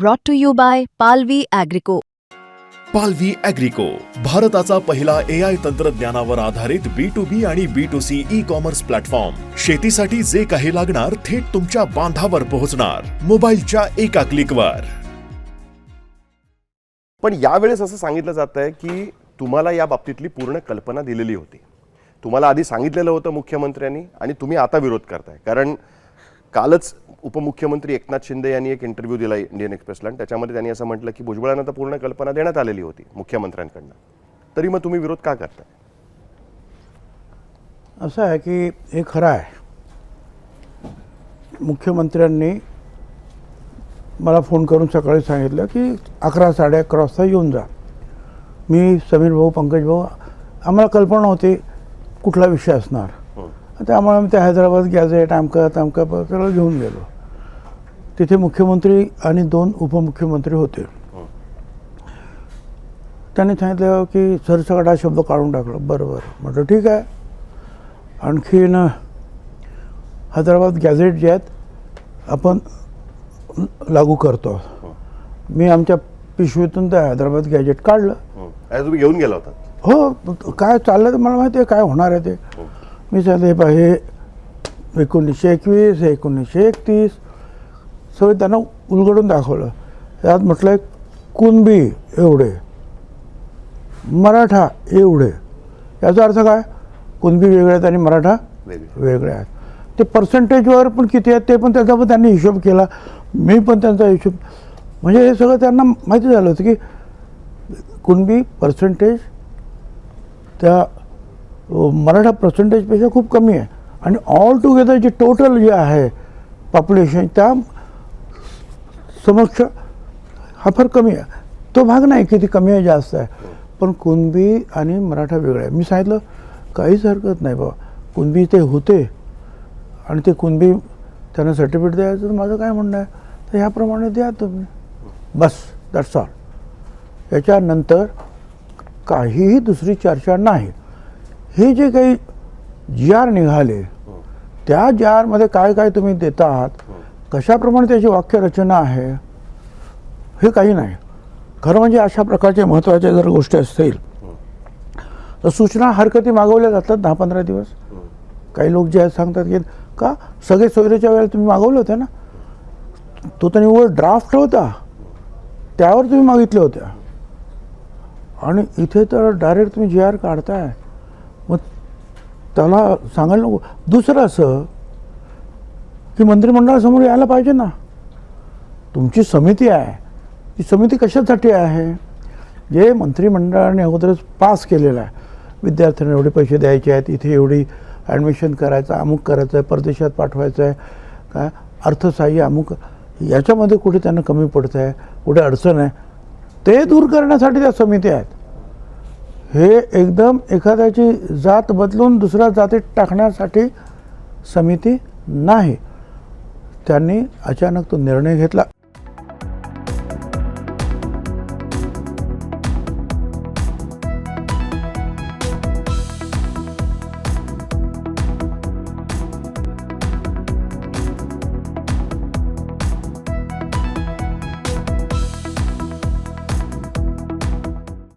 brought to you by Palvi Agrico. पालवी अॅग्रिको भारताचा पहिला ए आय तंत्रज्ञानावर आधारित बी टू बी आणि B two C e-commerce platform शेतीसाठी जे काही लागणार थेट तुमच्या बांधावर पोहोचणार. मोबाईलच्या एका क्लिकवर पण यावेळेस असं सांगितलं जात आहे की तुम्हाला या बाबतीतली पूर्ण कल्पना दिलेली होती. तुम्हाला आधी सांगितलेलं होतं मुख्यमंत्र्यांनी आणि तुम्ही आता विरोध करताय. कारण कालच उपमुख्यमंत्री एकनाथ शिंदे यांनी एक इंटरव्ह्यू दिला इंडियन एक्सप्रेसला आणि त्याच्यामध्ये त्यांनी असं म्हटलं की भुजबळांना तर पूर्ण कल्पना देण्यात आलेली होती मुख्यमंत्र्यांकडनं. तरी मग तुम्ही विरोध का करताय? असं आहे की हे खरं आहे. मुख्यमंत्र्यांनी मला फोन करून सकाळी सांगितलं की अकरा साडे अकरा वाजता येऊन जा. मी समीर भाऊ पंकज भाऊ आम्हाला कल्पना होती कुठला विषय असणार. त्यामुळे आम्ही त्या हैदराबाद गॅझेट आमका तामका सगळं घेऊन गेलो. तिथे मुख्यमंत्री आणि दोन उपमुख्यमंत्री होते. त्यांनी सांगितलं की सरसकट हा शब्द काढून टाकलं. बरं बरं म्हटलं ठीक आहे. आणखीन हैदराबाद गॅझेट जे आहेत आपण लागू करतो. मी आमच्या पिशवीतून त्या हैदराबाद गॅजेट काढलं. तुम्ही घेऊन गेला होता? हो काय चाललं तर मला माहिती आहे काय होणार आहे ते. मी सांगितलं हे पहा हे एकोणीसशे एकवीस एकोणीसशे एकतीस. सगळं त्यांना उलगडून दाखवलं. त्यात म्हटलं कुणबी एवढे मराठा एवढे. याचा अर्थ काय? कुणबी वेगळे आहेत आणि मराठा वेगळे. आहेत. ते पर्सेंटेजवर पण किती आहेत ते पण त्याचा पण त्यांनी हिशोब केला. मी पण त्यांचा हिशोब म्हणजे हे सगळं त्यांना माहिती झालं होतं की कुणबी पर्सेंटेज त्या मराठा पर्सेंटेजपेक्षा खूप कमी आहे. आणि ऑल टुगेदर जे टोटल जे आहे पॉप्युलेशन त्या समक्ष हा फार कमी आहे. तो भाग नाही किती कमी आहे जास्त आहे. पण कुणबी आणि मराठा वेगळा आहे. मी सांगितलं काहीच हरकत नाही बाबा. कुणबी ते होते आणि ते कुणबी त्यांना सर्टिफिकेट द्यायचं तर माझं काय म्हणणं आहे? तर ह्याप्रमाणे द्या तुम्ही. बस दॅट्स ऑल याच्यानंतर काहीही दुसरी चर्चा नाही. हे जे काही जी आर निघाले त्या जी आरमध्ये काय काय तुम्ही देता आहात कशाप्रमाणे त्याची वाक्यरचना आहे हे काही नाही. खरं म्हणजे अशा प्रकारच्या महत्त्वाच्या जर गोष्टी असतील तर सूचना हरकती मागवल्या जातात दहा पंधरा दिवस. काही लोक जे आहेत सांगतात की का? सगळे सोयरीच्या वेळेला तुम्ही मागवले होते ना? तो तर निव्वळ ड्राफ्ट होता. त्यावर तुम्ही मागितल्या होत्या. आणि इथे तर डायरेक्ट तुम्ही जी आर काढताय. मग त्याला सांगायला नको. दुसरं असं की मंत्रिमंडळासमोर यायला पाहिजे ना. तुमची समिती आहे. ती समिती कशासाठी आहे? जे मंत्रिमंडळाने अगोदरच पास केलेलं आहे. विद्यार्थ्यांना एवढे पैसे द्यायचे आहेत. इथे एवढी ॲडमिशन करायचं अमुक करायचं आहे परदेशात पाठवायचं आहे काय? अर्थसहाय्य अमुक. याच्यामध्ये कुठे त्यांना कमी पडतं आहे कुठे अडचण आहे? ते दूर करण्यासाठी त्या समिती आहेत. हे एकदम एखाद्याची जात बदलून दुसऱ्या जातीत टाकण्यासाठी समिती नाही. त्यांनी अचानक तो निर्णय घेतला.